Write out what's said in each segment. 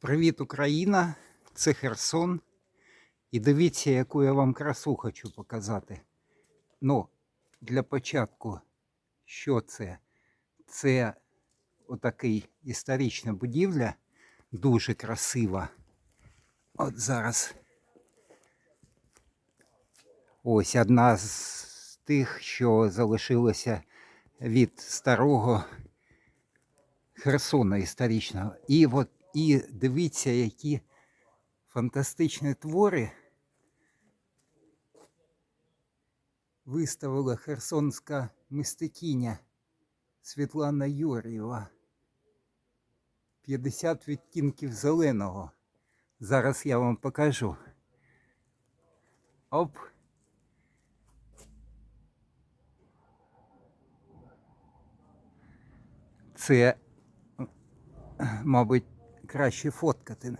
Привіт, Україна! Це Херсон. І дивіться, яку я вам красу хочу показати. Ну, для початку, що це? Це отакий історична будівля, дуже красива. От зараз. Ось одна з тих, що залишилося від старого Херсона історичного. І от і дивіться, які фантастичні твори виставила херсонська мистикиня Світлана Юрієва. 50 відтінків зеленого. Зараз я вам покажу. Оп. Це мабуть, краще фоткати.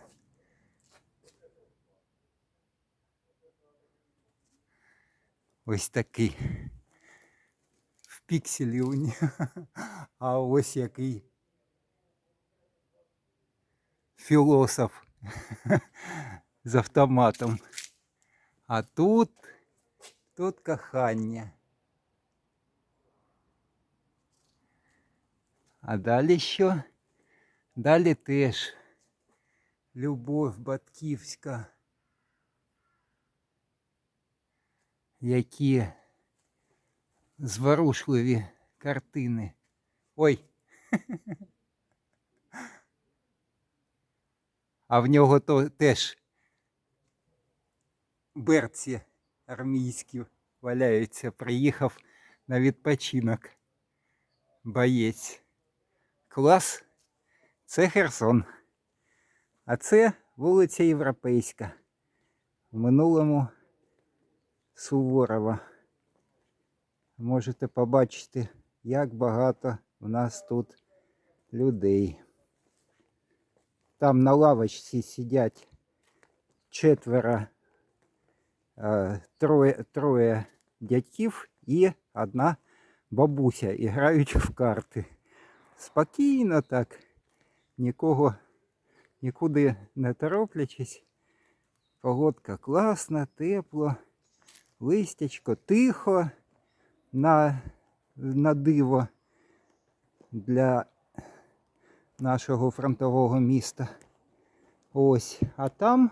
Ось такий. В пікселі у нього. А ось який філософ з автоматом. А тут, тут кохання. А далі що? Далі теж любов батьківська, які зворушливі картини. Ой. А в нього то теж берці армійські валяються. Приїхав на відпочинок. Боєць. Клас. Це Херсон. А це вулиця Європейська. В минулому Суворова. Можете побачити, як багато в нас тут людей. Там на лавочці сидять четверо, е, троє, троє дядьків і одна бабуся і грають в карти. Спокійно так нікого нікуди не тороплячись. Погодка класна, тепло, листячко, тихо на, на диво для нашого фронтового міста. Ось, а там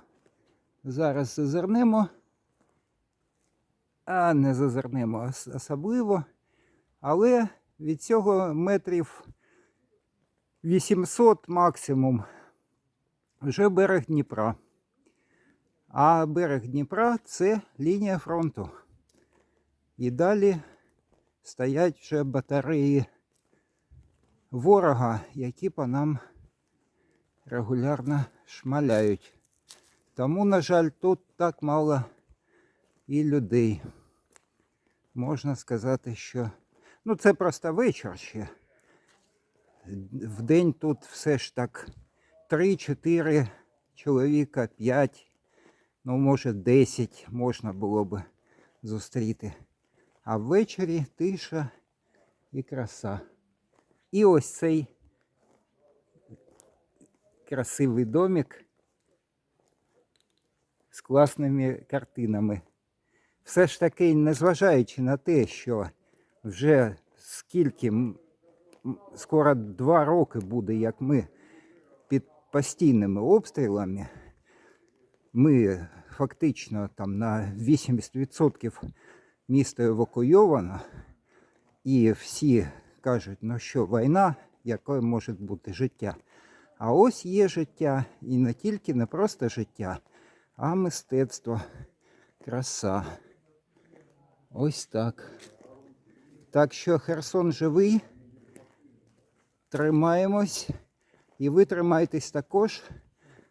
зараз зазирнемо, а не зазирнемо особливо, але від цього метрів 800 максимум вже берег Дніпра. А берег Дніпра це лінія фронту. І далі стоять вже батареї ворога, які по нам регулярно шмаляють. Тому, на жаль, тут так мало і людей. Можна сказати, що ну це просто вечір ще в день тут все ж так 3-4 чоловіка, 5, ну може 10 можна було би зустріти. А ввечері тиша і краса. І ось цей красивий домик з класними картинами. Все ж таки, незважаючи на те, що вже скільки скоро два роки буде, як ми постійними обстрілами. Ми фактично там на 80% місто евакуйовано, і всі кажуть, ну що, війна, яке може бути життя. А ось є життя, і не тільки не просто життя, а мистецтво, краса. Ось так. Так що Херсон живий. Тримаємось. І ви тримайтесь також.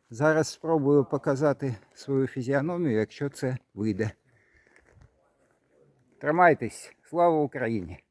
Зараз спробую показати свою фізіономію, якщо це вийде. Тримайтесь. Слава Україні!